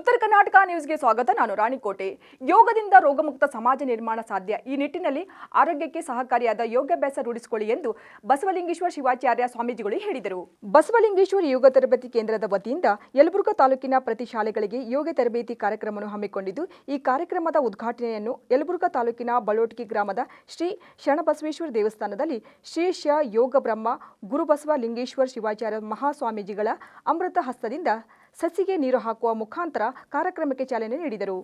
ಉತ್ತರ ಕರ್ನಾಟಕ ನ್ಯೂಸ್ಗೆ ಸ್ವಾಗತ. ನಾನು ರಾಣಿಕೋಟೆ. ಯೋಗದಿಂದ ರೋಗಮುಕ್ತ ಸಮಾಜ ನಿರ್ಮಾಣ ಸಾಧ್ಯ. ಈ ನಿಟ್ಟಿನಲ್ಲಿ ಆರೋಗ್ಯಕ್ಕೆ ಸಹಕಾರಿಯಾದ ಯೋಗಾಭ್ಯಾಸ ರೂಢಿಸಿಕೊಳ್ಳಿ ಎಂದು ಬಸವಲಿಂಗೇಶ್ವರ ಶಿವಾಚಾರ್ಯ ಸ್ವಾಮೀಜಿಗಳು ಹೇಳಿದರು. ಬಸವಲಿಂಗೇಶ್ವರ ಯೋಗ ತರಬೇತಿ ಕೇಂದ್ರದ ವತಿಯಿಂದ ಯಲಬುರ್ಗಾ ತಾಲೂಕಿನ ಪ್ರತಿ ಶಾಲೆಗಳಿಗೆ ಯೋಗ ತರಬೇತಿ ಕಾರ್ಯಕ್ರಮವನ್ನು ಹಮ್ಮಿಕೊಂಡಿದ್ದು, ಈ ಕಾರ್ಯಕ್ರಮದ ಉದ್ಘಾಟನೆಯನ್ನು ಯಲಬುರ್ಗಾ ತಾಲೂಕಿನ ಬಳೋಟ್ಗಿ ಗ್ರಾಮದ ಶ್ರೀ ಶರಣಬಸವೇಶ್ವರ ದೇವಸ್ಥಾನದಲ್ಲಿ ಶ್ರೀ ಶ ಯೋಗ ಬ್ರಹ್ಮ ಗುರುಬಸವ ಲಿಂಗೇಶ್ವರ ಶಿವಾಚಾರ್ಯ ಮಹಾಸ್ವಾಮೀಜಿಗಳ ಅಮೃತ ಹಸ್ತದಿಂದ ಸಸಿಗೆ ನೀರು ಹಾಕುವ ಮುಖಾಂತರ ಕಾರ್ಯಕ್ರಮಕ್ಕೆ ಚಾಲನೆ ನೀಡಿದರು.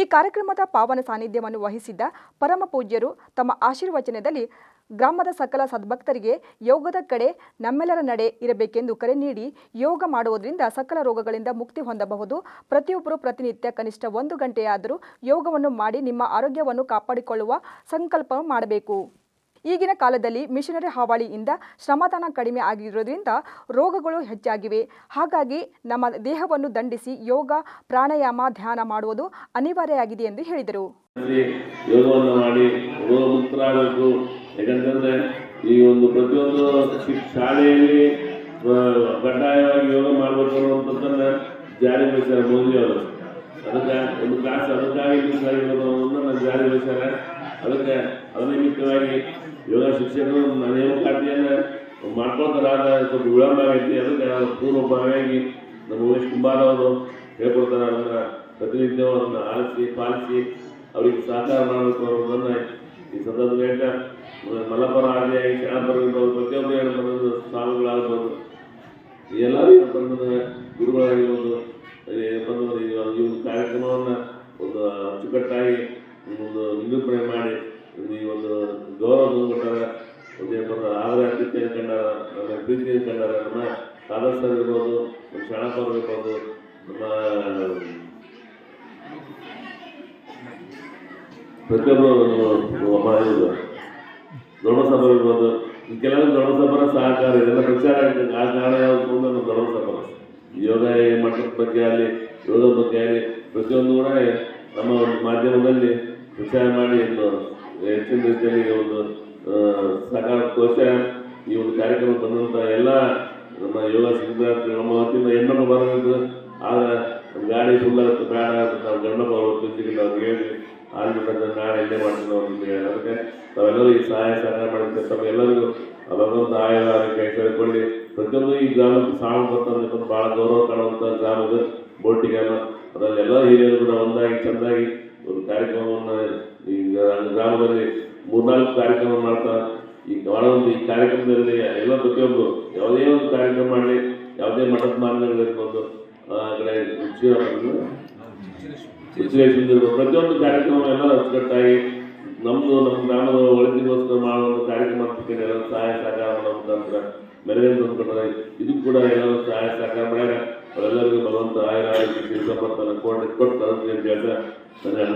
ಈ ಕಾರ್ಯಕ್ರಮದ ಪಾವನ ಸಾನ್ನಿಧ್ಯವನ್ನು ವಹಿಸಿದ್ದ ಪರಮ ಪೂಜ್ಯರು ತಮ್ಮ ಆಶೀರ್ವಚನದಲ್ಲಿ ಗ್ರಾಮದ ಸಕಲ ಸದ್ಭಕ್ತರಿಗೆ ಯೋಗದ ಕಡೆ ನಮ್ಮೆಲ್ಲರ ನಡೆ ಇರಬೇಕೆಂದು ಕರೆ ನೀಡಿ ಯೋಗ ಮಾಡುವುದರಿಂದ ಸಕಲ ರೋಗಗಳಿಂದ ಮುಕ್ತಿ ಹೊಂದಬಹುದು. ಪ್ರತಿಯೊಬ್ಬರು ಪ್ರತಿನಿತ್ಯ ಕನಿಷ್ಠ ಒಂದು ಗಂಟೆಯಾದರೂ ಯೋಗವನ್ನು ಮಾಡಿ ನಿಮ್ಮ ಆರೋಗ್ಯವನ್ನು ಕಾಪಾಡಿಕೊಳ್ಳುವ ಸಂಕಲ್ಪ ಮಾಡಬೇಕು. ಈಗಿನ ಕಾಲದಲ್ಲಿ ಮಿಷನರಿ ಹಾವಳಿಯಿಂದ ಶ್ರಮದಾನ ಕಡಿಮೆ ಆಗಿರೋದ್ರಿಂದ ರೋಗಗಳು ಹೆಚ್ಚಾಗಿವೆ. ಹಾಗಾಗಿ ನಮ್ಮ ದೇಹವನ್ನು ದಂಡಿಸಿ ಯೋಗ, ಪ್ರಾಣಾಯಾಮ, ಧ್ಯಾನ ಮಾಡುವುದು ಅನಿವಾರ್ಯವಾಗಿದೆ ಎಂದು ಹೇಳಿದರು. ಅಲ್ಲಿ ಯಾಕಂತಂದ್ರೆ ಈ ಒಂದು ಪ್ರತಿಯೊಂದು ಶಾಲೆಯಲ್ಲಿ ಕಡ್ಡಾಯವಾಗಿ ಯೋಗ ಮಾಡಬೇಕು ಅನ್ನುವಂಥದ್ದನ್ನ ಜಾರಿಗೊಳಿಸ್ಯಾರ ಮೋದಿಯವರು ಅದಕ್ಕೆ ಒಂದು ಕ್ಲಾಸ್ ಅದಕ್ಕಾಗಿ ಜಾರಿ ಜಾರಿಗೊಳಿಸ್ಯಾರ ಅದಕ್ಕೆ ಅನಿಮಿತ್ತವಾಗಿ ನಿಮಿತ್ತವಾಗಿ ಯೋಗ ಶಿಕ್ಷಕರು ನೇಮಕಾತಿಯನ್ನು ಮಾಡ್ಕೊಳ್ತಾರ ಸ್ವಲ್ಪ ವಿಳಂಬ ಆಗೈತಿ. ಅದಕ್ಕೆ ಪೂರ್ವ ಪೂರ್ವಭಾವಿಯಾಗಿ ನಮ್ಮ ಉಮೇಶ್ ಕುಮಾರ್ ಅವರು ಹೇಳ್ಕೊಡ್ತಾರೆ ಅದನ್ನ ಪ್ರತಿನಿತ್ಯ ಅದನ್ನು ಆಲಿಸಿ, ಪಾಲಿಸಿ, ಅವರಿಗೆ ಸಹಕಾರ ಮಾಡಬೇಕು ಅನ್ನೋದನ್ನ ಈ ಸಂದರ್ಭದಲ್ಲಿ ಹೇಳ್ತಾ ಮಲಪರ ಆದಿಯಾಗಿ ಶರಣಪರ ಇರ್ಬೋದು ಪ್ರತಿಯೊಬ್ಬರು ಏನಂತಂದ್ರೆ ಸ್ವಾಮಿಗಳಾಗ್ಬೋದು ಎಲ್ಲರೂ ಏನು ಅಂತಂದ್ರೆ ಗುರುಗಳಾಗಿರ್ಬೋದು. ಏನಪ್ಪ ಬಂದು ಈ ಒಂದು- ಒಂದು ಕಾರ್ಯಕ್ರಮವನ್ನು ಒಂದು ಅಚ್ಚುಕಟ್ಟಾಗಿ ಒಂದು ನಿರೂಪಣೆ ಮಾಡಿ ಈ ಒಂದು ಗೌರವ ಕೊಟ್ಟಾರ ಒಂದು ಏನು ಅಂದ್ರೆ ಆದರ ಆತಿಥ್ಯ ಕಂಡಾರ ನಮ್ಮ ಪ್ರೀತಿ ಕಂಡಾರ ನಮ್ಮ ಇರ್ಬೋದು, ನಮ್ಮ ಶರಣಪರ ಇರ್ಬೋದು, ನಮ್ಮ ಪ್ರತಿಯೊಬ್ಬರು ಧರ್ಮಸಭೆ ಇರ್ಬೋದು. ಕೆಲವೊಂದು ಧರ್ಮಸಭರ ಸಹಕಾರ ಇದೆಲ್ಲ ಪ್ರಚಾರ ಆಗ್ತದೆ ಆ ಕಾರಣ ಯಾವುದು ನಮ್ಮ ಧರ್ಮಸಭರ ಯೋಗ ಮಠದ ಬಗ್ಗೆ ಆಗಲಿ, ಯೋಗದ ಬಗ್ಗೆ ಆಗಲಿ, ಪ್ರತಿಯೊಂದು ಕೂಡ ನಮ್ಮ ಒಂದು ಮಾಧ್ಯಮದಲ್ಲಿ ಪ್ರಚಾರ ಮಾಡಿ ಒಂದು ಹೆಚ್ಚಿನ ರೀತಿಯಲ್ಲಿ ಒಂದು ಕೋಶ ಈ ಒಂದು ಕಾರ್ಯಕ್ರಮ ಬಂದಂಥ ಎಲ್ಲ ನಮ್ಮ ಯೋಗ ಸಿದ್ಧಾರ್ಥಿ ನಮ್ಮ ವತಿಯಿಂದ ಹೆಣ್ಣನ್ನು ಬರಬೇಕು ಆಗ ಗಾಡಿ ಸುಲ್ಲ ಬೇಡ ಅಂತ ನಾವು ಗಂಡಪ್ಪ ಬರೋದು ಅವ್ರಿಗೆ ಹೇಳಿ ಆಗ್ಬಿಟ್ಟಂದ್ರೆ ನಾಳೆ ಇಲ್ಲೇ ಮಾಡ್ತೀನಿ ಹೇಳಿ. ಅದಕ್ಕೆ ತಾವೆಲ್ಲರೂ ಈ ಸಹಾಯ ಸಹಕಾರ ಮಾಡಿದ್ರೆ ತಮ್ಮೆಲ್ಲರಿಗೂ ಭಗವಂತ ಆಯುಧ ಆರೋಗ್ಯ ಕೇಳಿಕೊಳ್ಳಿ ಪ್ರತಿಯೊಂದು ಈ ಗ್ರಾಮಕ್ಕೆ ಸಾವು ಬರ್ತಂದ್ರೆ ಭಾಳ ಗೌರವ ಕಾಣುವಂಥ ಗ್ರಾಮದ ಬೋಟಿಗೆಲ್ಲ, ಅದರಲ್ಲಿ ಎಲ್ಲ ಹಿರಿಯರು ಕೂಡ ಒಂದಾಗಿ ಚೆನ್ನಾಗಿ ಒಂದು ಕಾರ್ಯಕ್ರಮವನ್ನು ಈ ಗ್ರಾ- ಗ್ರಾಮದಲ್ಲಿ ಮೂರ್ನಾಲ್ಕು ಕಾರ್ಯಕ್ರಮ ಮಾಡ್ತಾರೆ ಈ ಮಾಡೋದು ಈ ಕಾರ್ಯಕ್ರಮದಲ್ಲಿ ಎಲ್ಲ ಪ್ರತಿಯೊಬ್ಬರು ಯಾವುದೇ ಒಂದು ಕಾರ್ಯಕ್ರಮ ಮಾಡಲಿ, ಯಾವುದೇ ಮಠದ ಮಾನ್ಯಗಳಿರ್ಬೋದು ಆ ಕಡೆ ವಿಶ್ಲೇಷಿಸಿರುವ ಪ್ರತಿಯೊಂದು ಕಾರ್ಯಕ್ರಮ ಎಲ್ಲ ಅಚ್ಚುಕಟ್ಟಾಗಿ ನಮ್ಮದು ನಮ್ಮ ಗ್ರಾಮದ ಒಳಿತಿಗೋಸ್ಕರ ಮಾಡುವ ಕಾರ್ಯಕ್ರಮ ಎಲ್ಲ ಸಹಾಯ ಸಹಕಾರ ಮಾಡೋ ಮುಖಾಂತರ. ಮೆರಗನ್ನು ತಂದ್ಕೊಂಡ್ರೆ ಇದು ಕೂಡ ಎಲ್ಲರೂ ಸಹಾಯ ಸಹಕಾರ ಮಾಡ್ಯಾರ. ಅವರೆಲ್ಲರಿಗೂ ಭಗವಂತ ಆಯುರ ಸಂಪತ್ತನ್ನು ಕೊಟ್ಟು ಕೊಟ್ಟು ತರುತ್ತೆ ಅಂತ ಹೇಳ್ತಾ ನನ್ನ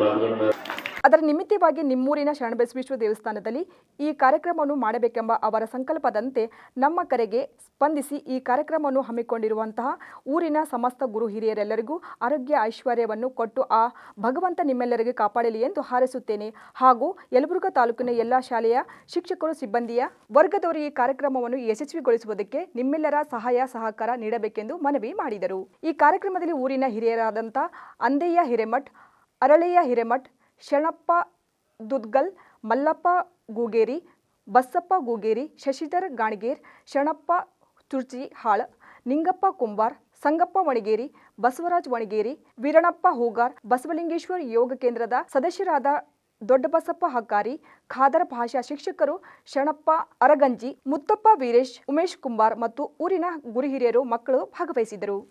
ಅದರ ನಿಮಿತ್ತವಾಗಿ ನಿಮ್ಮೂರಿನ ಶರಣಬಸವೇಶ್ವರ ದೇವಸ್ಥಾನದಲ್ಲಿ ಈ ಕಾರ್ಯಕ್ರಮವನ್ನು ಮಾಡಬೇಕೆಂಬ ಅವರ ಸಂಕಲ್ಪದಂತೆ ನಮ್ಮ ಕರೆಗೆ ಸ್ಪಂದಿಸಿ ಈ ಕಾರ್ಯಕ್ರಮವನ್ನು ಹಮ್ಮಿಕೊಂಡಿರುವಂತಹ ಊರಿನ ಸಮಸ್ತ ಗುರು ಹಿರಿಯರೆಲ್ಲರಿಗೂ ಆರೋಗ್ಯ ಐಶ್ವರ್ಯವನ್ನು ಕೊಟ್ಟು ಆ ಭಗವಂತ ನಿಮ್ಮೆಲ್ಲರಿಗೆ ಕಾಪಾಡಲಿ ಎಂದು ಹಾರೈಸುತ್ತೇನೆ. ಹಾಗೂ ಯಲಬುರ್ಗ ತಾಲೂಕಿನ ಎಲ್ಲ ಶಾಲೆಯ ಶಿಕ್ಷಕರು, ಸಿಬ್ಬಂದಿಯ ವರ್ಗದವರು ಈ ಕಾರ್ಯಕ್ರಮವನ್ನು ಯಶಸ್ವಿಗೊಳಿಸುವುದಕ್ಕೆ ನಿಮ್ಮೆಲ್ಲರ ಸಹಾಯ, ಸಹಕಾರ ನೀಡಬೇಕೆಂದು ಮನವಿ ಮಾಡಿದರು. ಈ ಕಾರ್ಯಕ್ರಮದಲ್ಲಿ ಊರಿನ ಹಿರಿಯರಾದಂಥ ಅಂದೆಯ ಹಿರೇಮಠ್, ಅರಳೆಯ ಹಿರೇಮಠ್ ಶರಣಪ್ಪ ದುದ್ಗಲ್, ಮಲ್ಲಪ್ಪ ಗೂಗೇರಿ ಬಸಪ್ಪ ಗೂಗೇರಿ, ಶಶಿಧರ್ ಗಾಣಗೇರ್, ಶಣಪ್ಪ ತುರ್ಜಿ ಹಾಳ್ ನಿಂಗಪ್ಪ ಕುಂಬಾರ್, ಸಂಗಪ್ಪ ವಣಿಗೇರಿ, ಬಸವರಾಜ್ ವಣಿಗೇರಿ ವೀರಣಪ್ಪ ಹೂಗಾರ್, ಬಸವಲಿಂಗೇಶ್ವರ ಯೋಗ ಕೇಂದ್ರದ ಸದಸ್ಯರಾದ ದೊಡ್ಡಬಸಪ್ಪ ಹಕ್ಕಾರಿ, ಖಾದರ ಭಾಷಾ ಶಿಕ್ಷಕರು ಶಣಪ್ಪ ಅರಗಂಜಿ, ಮುತ್ತಪ್ಪ ವೀರೇಶ್, ಉಮೇಶ್ ಕುಂಬಾರ್ ಮತ್ತು ಊರಿನ ಗುರುಹಿರಿಯರು ಮಕ್ಕಳು ಭಾಗವಹಿಸಿದರು